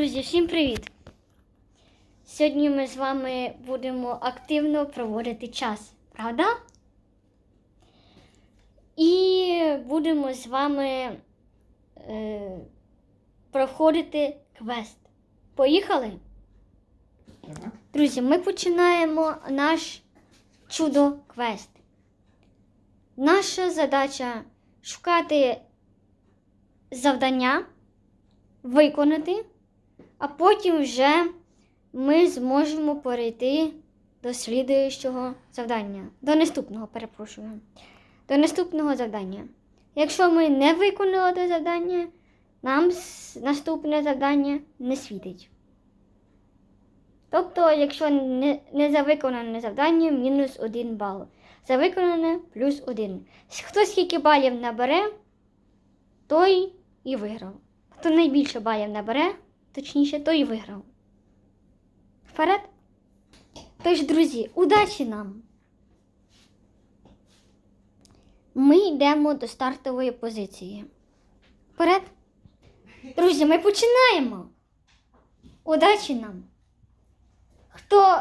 Друзі, всім привіт! Сьогодні ми з вами будемо активно проводити час, правда? І будемо з вами е, проходити квест. Поїхали? Так. Друзі, ми починаємо наш чудо-квест. Наша задача шукати завдання, виконати, а потім вже ми зможемо перейти до слідуючого завдання. До наступного, перепрошую. До наступного завдання. Якщо ми не виконали те завдання, нам наступне завдання не світить. Тобто, якщо не, за виконане завдання, мінус 1 бал. За виконане плюс 1. Хто скільки балів набере, той і виграв. Хто найбільше балів набере, точніше, той виграв. Вперед. Тож, друзі, удачі нам! Ми йдемо до стартової позиції. Вперед. Друзі, ми починаємо. Удачі нам! Хто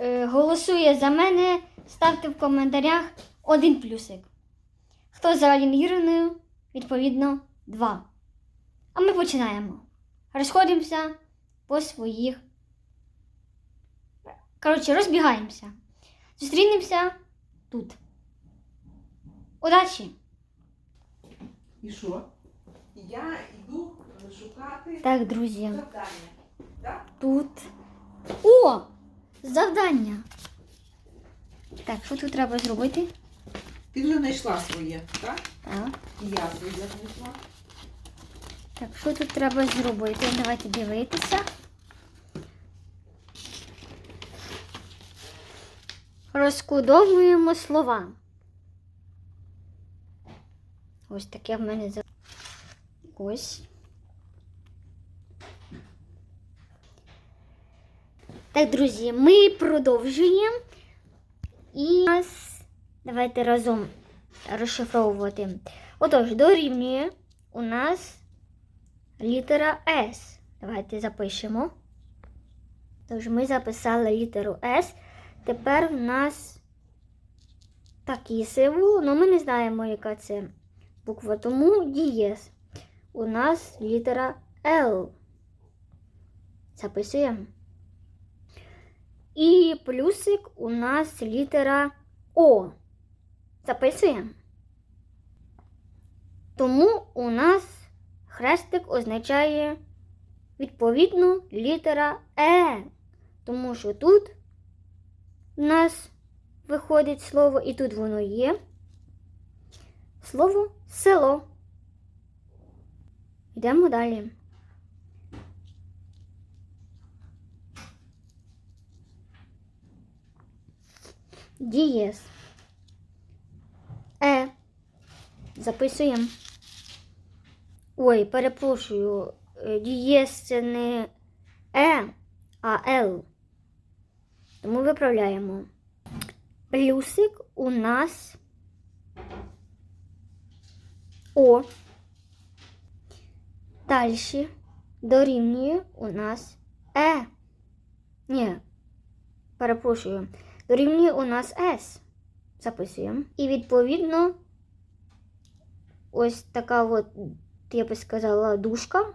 е, голосує за мене, ставте в коментарях один плюсик. Хто за Алініриною, відповідно, два. А ми починаємо. Розходимося по своїх. Коротше, розбігаємося. Зустрінемося тут. Удачі! І що? Я йду шукати Так, друзі, завдання. Так? тут. О! Завдання. Так, що тут треба зробити? Ти вже знайшла своє, так? Так. І я своє знайшла. Так, що тут треба зробити? Давайте дивитися. Розкодовуємо слова. Ось таке в мене за. Ось. Так, друзі, ми продовжуємо. І нас давайте разом розшифровувати. Отож, дорівнює у нас літера С. Давайте запишемо. Тож ми записали літеру С. Тепер в нас такий символ, але ми не знаємо, яка це буква, тому дієс. У нас літера Л. Записуємо. І плюсик у нас літера О. Записуємо. Тому у нас хрестик означає відповідно літера Е. Тому що тут у нас виходить слово, і тут воно є. Слово село. Йдемо далі. Дієс. Е. Записуємо. Ой, перепрошую, е, дієс це не Е, а Л. Тому виправляємо. Плюсик у нас О. Далі дорівнює у нас Е. Ні, перепрошую. Дорівнює у нас С. Записуємо. І відповідно ось така от, я би сказала, дужка.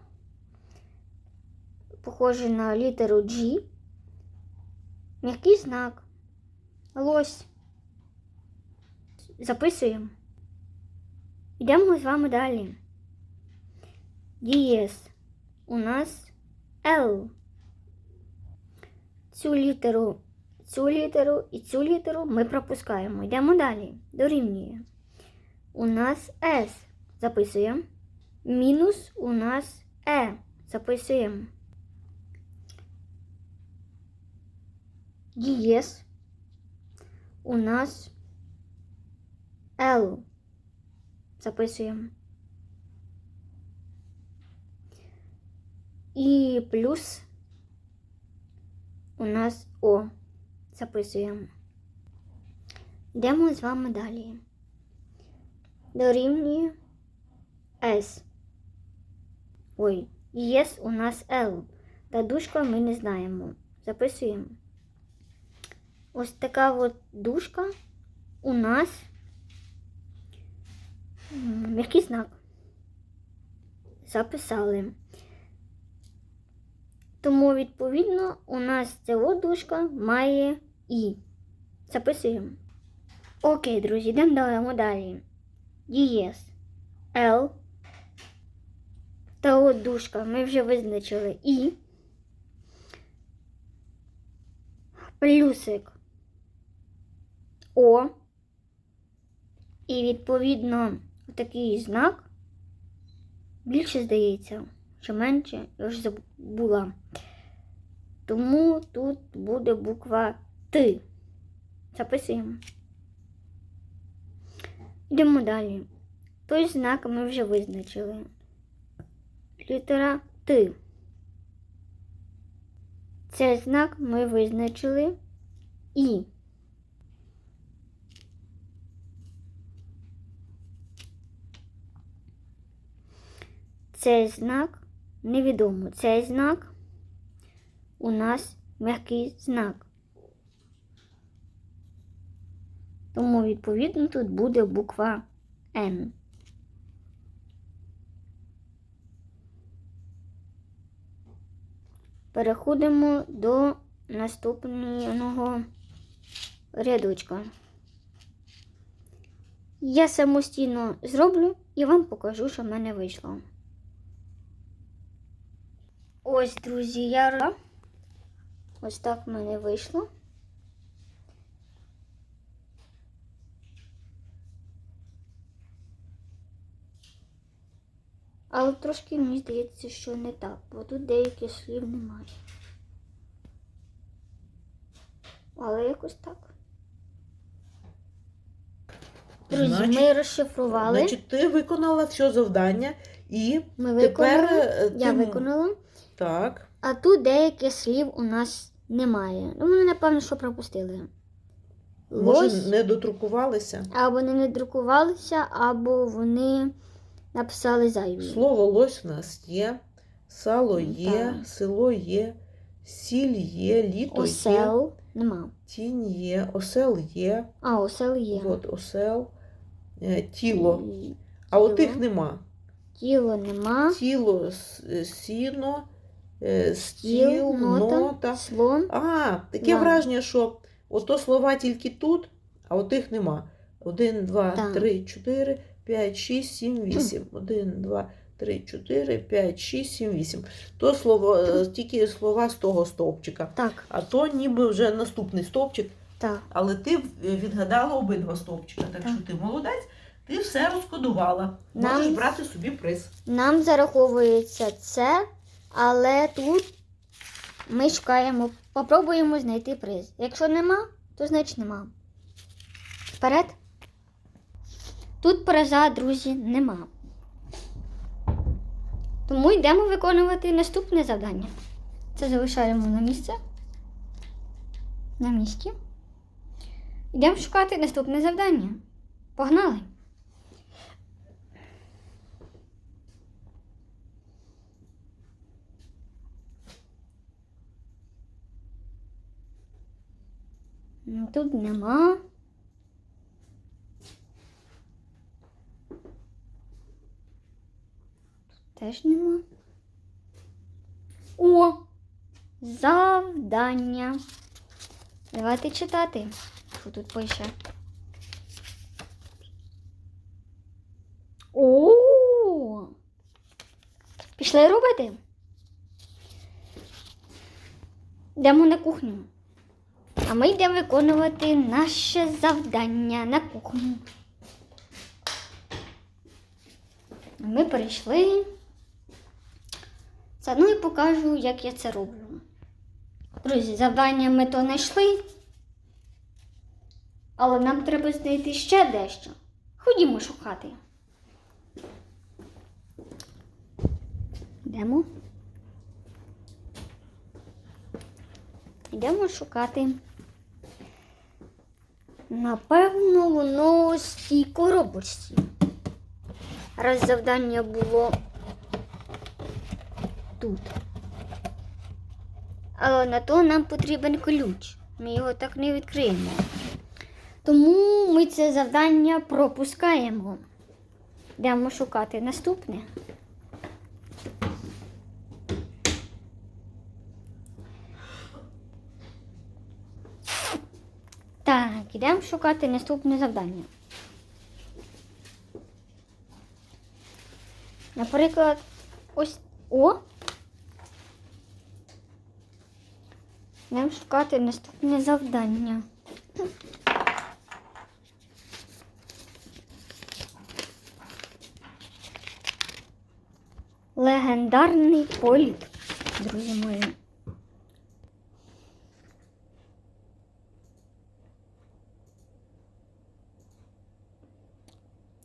Похоже на літеру G. М'який знак. Лось. Записуємо. Йдемо з вами далі. Дієс. У нас L. Цю літеру, цю літеру і цю літеру ми пропускаємо. Йдемо далі. Дорівнює. У нас S. Записуємо. Мінус у нас Е. Записуємо. Дієс. У нас L. Записуємо. І плюс у нас О. Записуємо. Йдемо з вами далі. Дорівнює С. Ой, ЄС у нас L. Та дужка ми не знаємо. Записуємо. Ось така от дужка у нас м'який знак. Записали. Тому, відповідно, у нас ця дужка має І. Записуємо. Окей, друзі, йдемо далі. ЄС. L. Та от дужка ми вже визначили І. Плюсик О. І відповідно такий знак. Більше здається, що менше, я вже забула. Тому тут буде буква Т. Записуємо. Йдемо далі. Той знак ми вже визначили. Літера Т. Цей знак ми визначили І. Цей знак невідомо. Цей знак у нас м'який знак. Тому, відповідно, тут буде буква Н. Переходимо до наступного рядочка. Я самостійно зроблю і вам покажу, що в мене вийшло. Ось, друзі, я ось так в мене вийшло. Але трошки мені здається, що не так, бо тут деяких слів немає. Але якось так. Друзі, Значить- ми розшифрували. Значить, ти виконала все завдання і ми тепер виконали. е, Я виконала. Так. А тут деяких слів у нас немає. Ну, ми, напевно, що пропустили. Може, Лось, не додрукувалися? або вони не друкувалися, або вони написали зайві. Слово лось в нас є, сало є, Так. село є, сіль є, літо є, Осел нема. тінь є, осел є, А, осел є. от осел, е, тіло. А тіло. отих нема. Тіло нема. Тіло, е, сіно, е, Стіл, стіл, нота, нота. слон. А, таке Да. враження, що ото слова тільки тут, а отих нема. Один, два, Так. три, чотири, п'ять, шість, сім, вісім. Один, два, три, чотири, п'ять, шість, сім, вісім. То слово, е, тільки слова з того стовпчика. Так, А то ніби вже наступний стовпчик. так. Але ти е, відгадала обидва стовпчика. Так, Так. що ти молодець, ти все розкодувала. Нам- Можеш брати собі приз. Нам зараховується це, але тут ми шукаємо, попробуємо знайти приз. Якщо нема, то значить нема. Вперед. Тут приза, друзі, нема. Тому йдемо виконувати наступне завдання. Це залишаємо на місце. На місці. Йдемо шукати наступне завдання. Погнали! Тут нема. Теж нема. О! Завдання. Давайте читати. Що тут пише? О! Пішли робити? Йдемо на кухню. А ми йдемо виконувати наше завдання на кухню. Ми перейшли. Заодно і покажу, як я це роблю. Друзі, завдання ми то знайшли. Але нам треба знайти ще дещо. Ходімо шукати. Йдемо. Йдемо шукати. Напевно, воно в цій коробочці. Раз завдання було тут. Але на то нам потрібен ключ. Ми його так не відкриємо. Тому ми це завдання пропускаємо. Йдемо шукати наступне. Так, ідемо шукати наступне завдання. Наприклад, ось о. Йдемо шукати наступне завдання. Легендарний політ, друзі мої.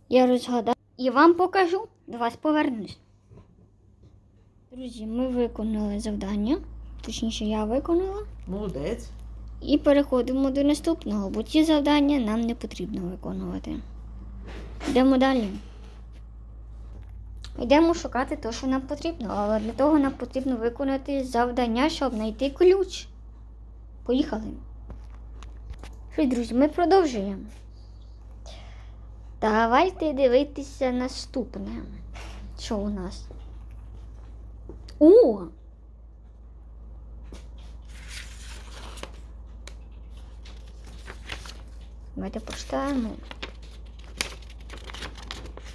Я розгадав і вам покажу, до вас повернусь. Друзі, ми виконали завдання, точніше, я виконала. Молодець. І переходимо до наступного, бо ці завдання нам не потрібно виконувати. Йдемо далі. Йдемо шукати те, що нам потрібно, але для того нам потрібно виконати завдання, щоб знайти ключ. Поїхали. Що, друзі, ми продовжуємо. Давайте дивитися наступне. Що у нас? О! Давайте почитаємо.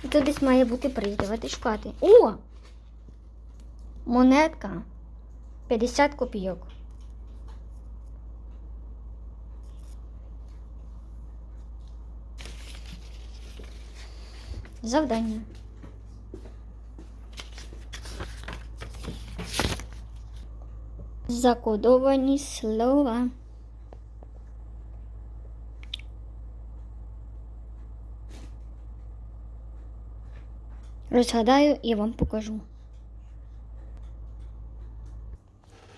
Тут десь має бути приз. Давайте шукати. О! Монетка. 50 копійок. Завдання. Закодовані слова. Розгадаю і вам покажу.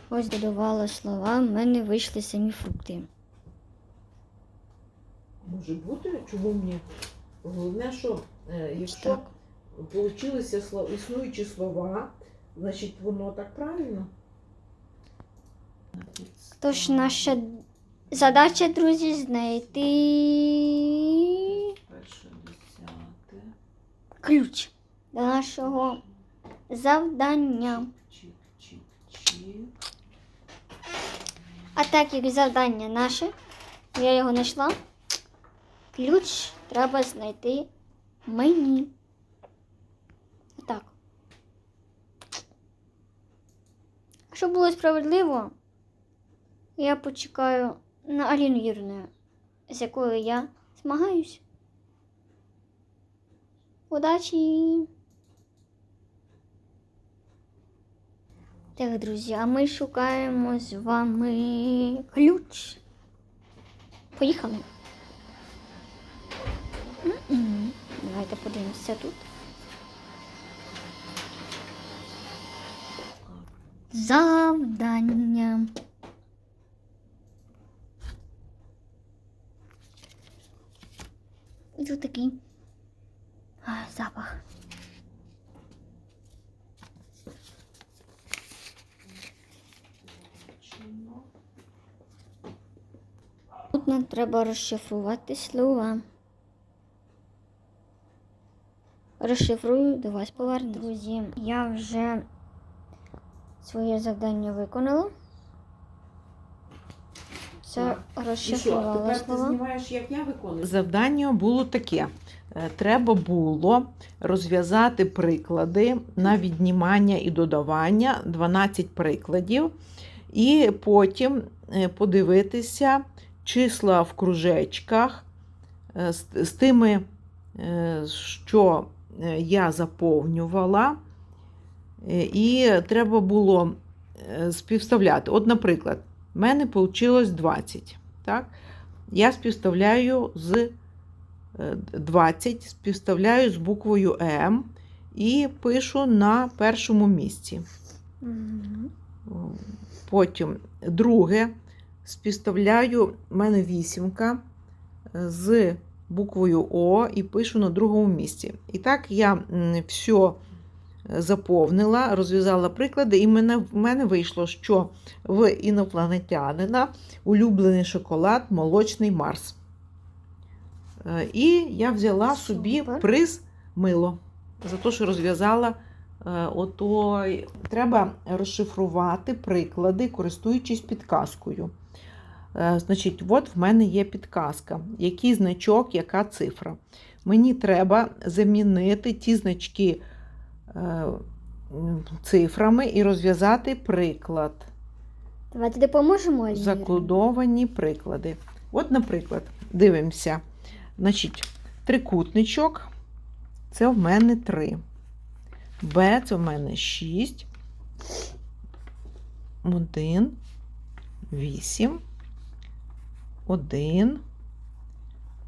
Ось додавала слова, в мене вийшли самі фрукти. Може бути, чому ні? Головне, що е, якщо получилися слова, існуючі слова, значить воно так правильно. Тож наша задача, друзі, знайти ключ нашого завдання. А так як завдання наше, я його знайшла. Ключ треба знайти мені. Так. Щоб було справедливо, я почекаю на Аліну Юрію, з якою я змагаюсь. Удачі! Так, друзі, а ми шукаємо з вами ключ. Поїхали. Давайте подивимося тут. Завдання. І тут такий запах. Чино. Тут нам треба розшифрувати слова. Розшифрую, до вас. Друзі, я вже своє завдання виконала. Це розшифрувала тепер ти знімаєш, як я виконую? Завдання було таке. Е, Треба було розв'язати приклади на віднімання і додавання 12 прикладів, і потім е, подивитися числа в кружечках е, з, з тими, е, що е, я заповнювала. І треба було співставляти. От, наприклад, в мене вийшло 20. Так? Я співставляю з е, 20, співставляю з буквою М і пишу на першому місці. Потім друге співставляю, в мене вісімка е, з буквою О і пишу на другому місці. І так я все заповнила, розв'язала приклади, і мене, в мене вийшло, що в інопланетянина улюблений шоколад молочний Марс. Е, І я взяла собі приз мило за те, що розв'язала. е, Ото треба розшифрувати приклади, користуючись підказкою. Е, Значить, от в мене є підказка, який значок, яка цифра. Мені треба замінити ті значки е, цифрами і розв'язати приклад. Давайте допоможемо. Закодовані приклади. От, наприклад, дивимося. Значить, трикутничок це в мене 3. Б це в мене 6. 1, 8, 1,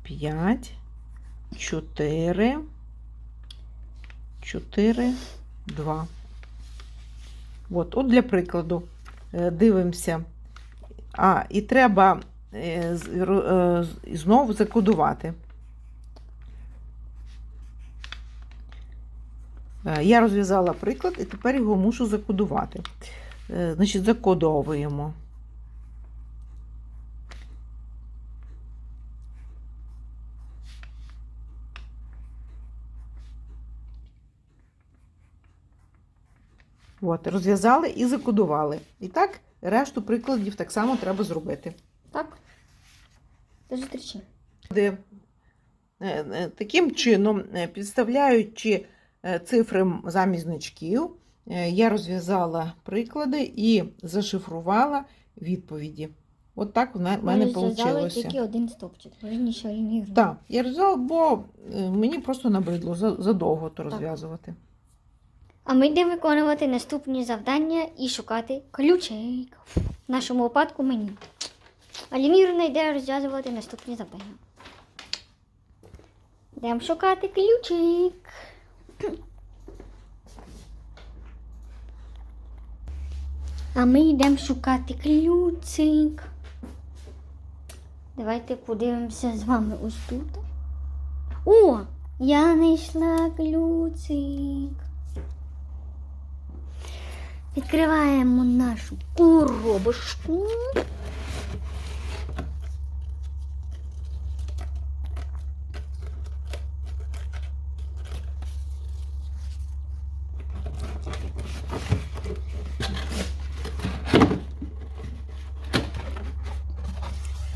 5, 4, 4, 2. От, от для прикладу е, дивимося. А, і треба е, е, знову закодувати. Я розв'язала приклад і тепер його мушу закодувати. Значить, закодовуємо. От, розв'язали і закодували. І так, решту прикладів так само треба зробити. Так. До зустрічі. Е, е, Таким чином, е, підставляючи цифри замість значків, я розв'язала приклади і зашифрувала відповіді. От так в мене Ми вийшло. тільки один стовпчик. Вірніше, Альмірі. Так, я розв'язала, бо мені просто набридло задовго то розв'язувати. А ми йдемо виконувати наступні завдання і шукати ключик. В нашому випадку мені. Алімірна йде розв'язувати наступні завдання. Йдемо шукати ключик. А ми йдемо шукати ключик. Давайте подивимося з вами ось тут. О! Я знайшла ключик. Відкриваємо нашу коробочку.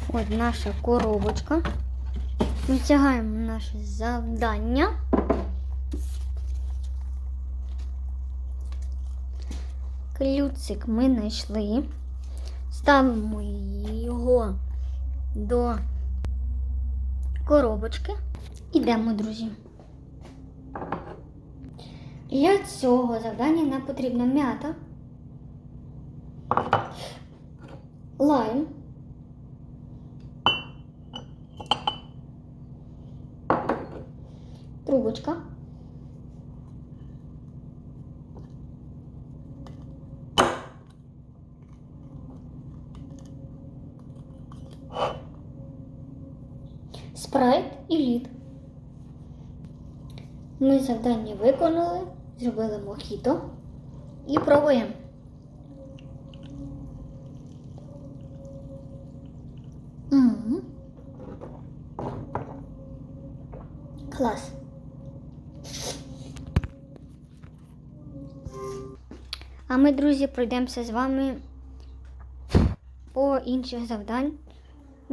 От наша коробочка. Витягаємо наше завдання. Ключик ми знайшли. Ставимо його до коробочки. Ідемо, друзі. Для цього завдання нам потрібна м'ята, лайм, трубочка. Спрайт і лід. Ми завдання виконали, зробили мохіто і пробуємо. Клас. А ми, друзі, пройдемося з вами по інших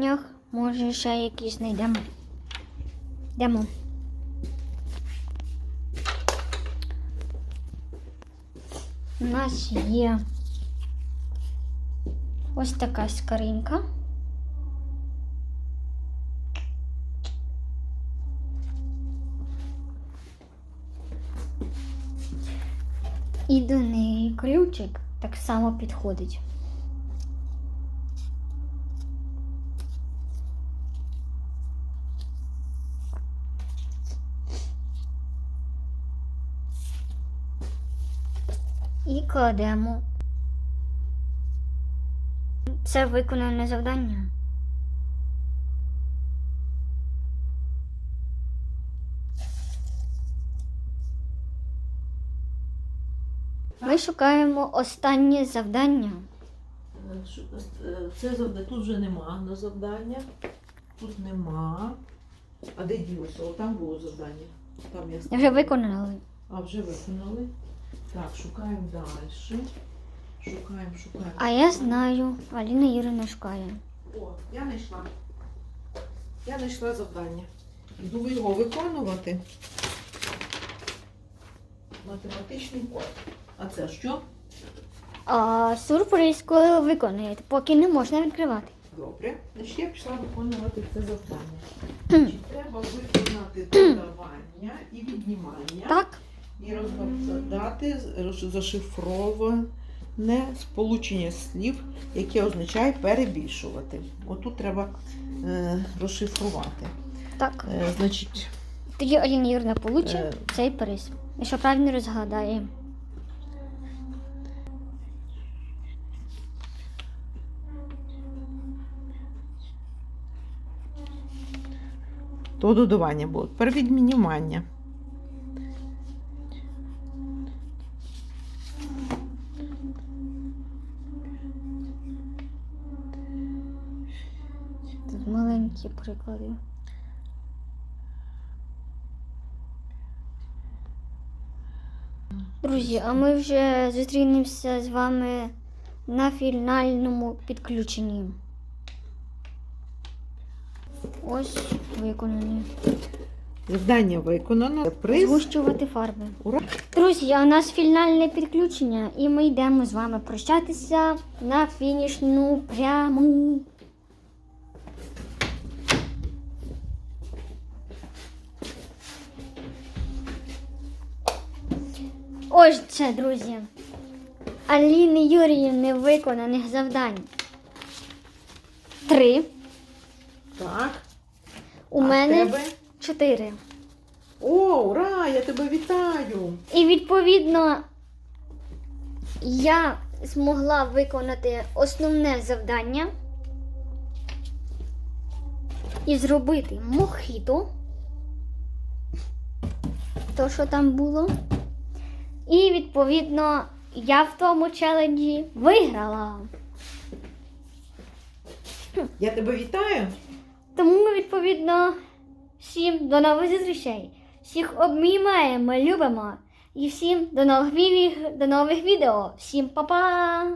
завданнях. Може, ще якісь знайдемо. Йдемо. У нас є ось така скринька. І до неї ключик так само підходить. І кладемо. Це виконане завдання. Ми шукаємо останнє завдання. Е, е, Це завдання. Тут вже нема на завдання. Тут нема. А де ділося? О, там було завдання. Там я Вже виконали. А вже виконали. Так, шукаємо далі. Шукаємо, шукаємо. А я знаю, Аліна Юрина шукає. О, я знайшла. Я знайшла завдання. Йду його виконувати. Математичний код. А це що? А сюрприз, коли ви виконуєте, поки не можна відкривати. Добре. Значить, я пішла виконувати це завдання. Значить, треба виконати додавання і віднімання. Так? І розгадати зашифроване сполучення слів, яке означає перебільшувати. Отут треба е, розшифрувати. Так. Е, значить, Тоді Аліна Юрина получить Е. цей приз. Якщо правильно розгадає. то додавання було. Тепер відмінювання. Приклади. Друзі, а ми вже зустрінемося з вами на фінальному підключенні. Ось виконані. Завдання виконано. Приз. Згущувати фарби. Ура! Друзі, а у нас фінальне підключення, і ми йдемо з вами прощатися на фінішну пряму. Ось це, друзі. Аліни Юріївни виконаних завдань. Три. Так. У а мене Тебе? чотири. О, ура! Я тебе вітаю! І відповідно я змогла виконати основне завдання і зробити мохіто. То, що там було. І відповідно я в тому челенджі виграла. Я тебе вітаю! Тому, відповідно, всім до нових зустрічей. Всіх обміймаємо, любимо. І всім до нових, до нових відео. Всім па-па!